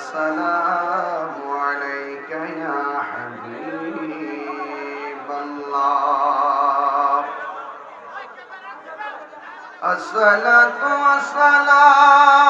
السلام عليك يا حبيب الله. الصلاة والسلام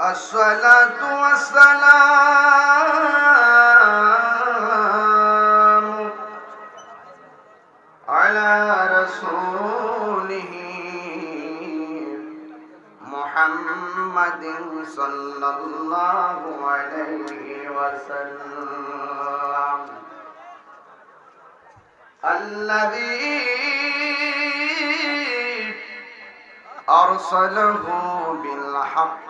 الصلاة والسلام على رسوله محمد صلى الله عليه وسلم. الذي أرسله بالحق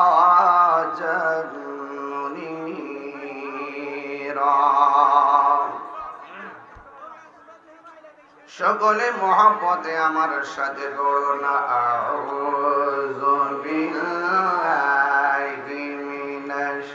সকলে মহাপথে আমার সাথে আউযু বিল্লাহি মিনাশ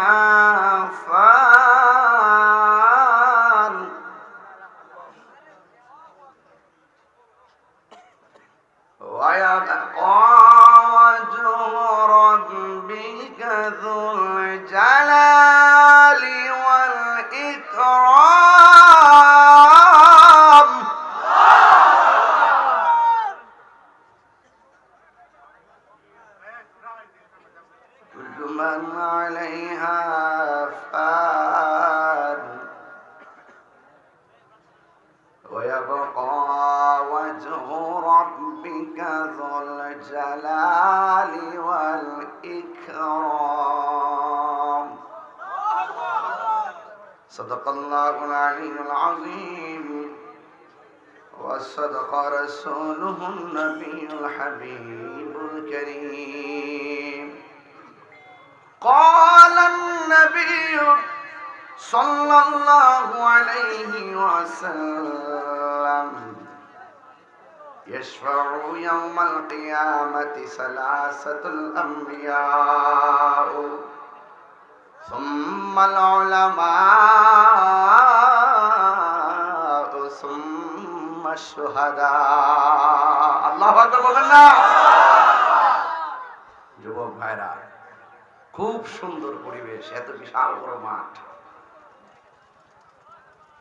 عليها ويبقى وجه ربك ذو الجلال والإكرام. صدق الله العلي العظيم. وصدق رسوله النبي الحبيب الكريم. قال النبي صلى الله عليه وسلم يشفع يوم القيامة ثلاثة الأنبياء ثم العلماء ثم الشهداء الله أكبر বলেন না যুবক ভাইরা খুব সুন্দর পরিবেশ এত বিশাল বড় মাঠ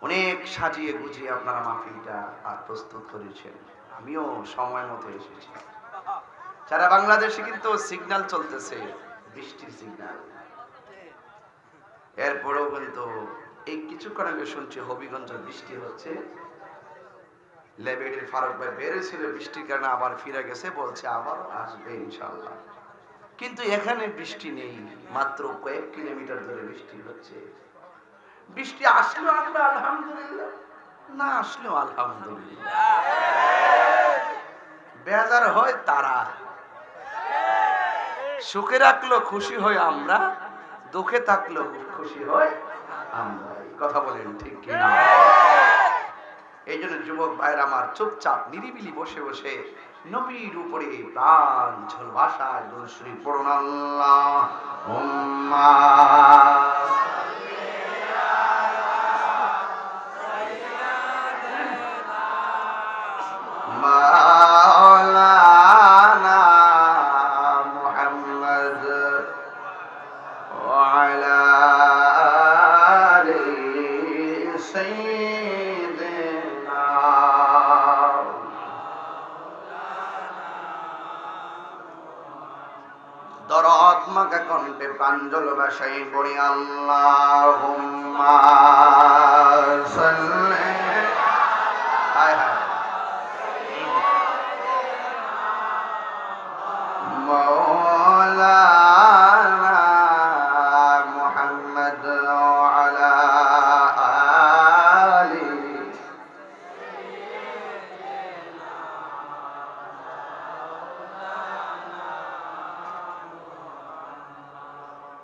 অনেক সাজিয়ে গুছিয়ে আপনারা মাহফিলটা আর প্রস্তুত করেছেন। আমিও সময় মতো এসেছি। সারা বাংলাদেশে কিন্তু সিগন্যাল চলতেছে, বৃষ্টির সিগন্যাল এরপরেও কিন্তু এই কিছুক্ষণ আগে শুনছি হবিগঞ্জ বৃষ্টি হচ্ছে। লেবেটের ফারুক ভাই বেড়েছিল বৃষ্টির কারণে আবার ফিরে গেছে, বলছে আবার আসবে ইনশাল্লাহ কিন্তু এখানে বৃষ্টি নেই, মাত্র কয়েক কিলোমিটার ধরে বৃষ্টি হচ্ছে। বৃষ্টি আসলেও আমরা আলহামদুলিল্লাহ। না আসলেও আলহামদুলিল্লাহ। বেজার হয় তারা। সুখে রাখল খুশি হয় আমরা, দুঃখে থাকল খুশি হয় আমরা। কথা বলেন ঠিক কি না? এই জন্য যুবক ভাইয়ের আমার চুপচাপ, নিরিবিলি বসে বসে নবীর উপরে প্রাণ ঝোল ভাষায় পড়ুন। আল্লাহ দরদ মাকে কণ্ঠে প্রাঞ্জল ভাষায় বলি আল্লাহ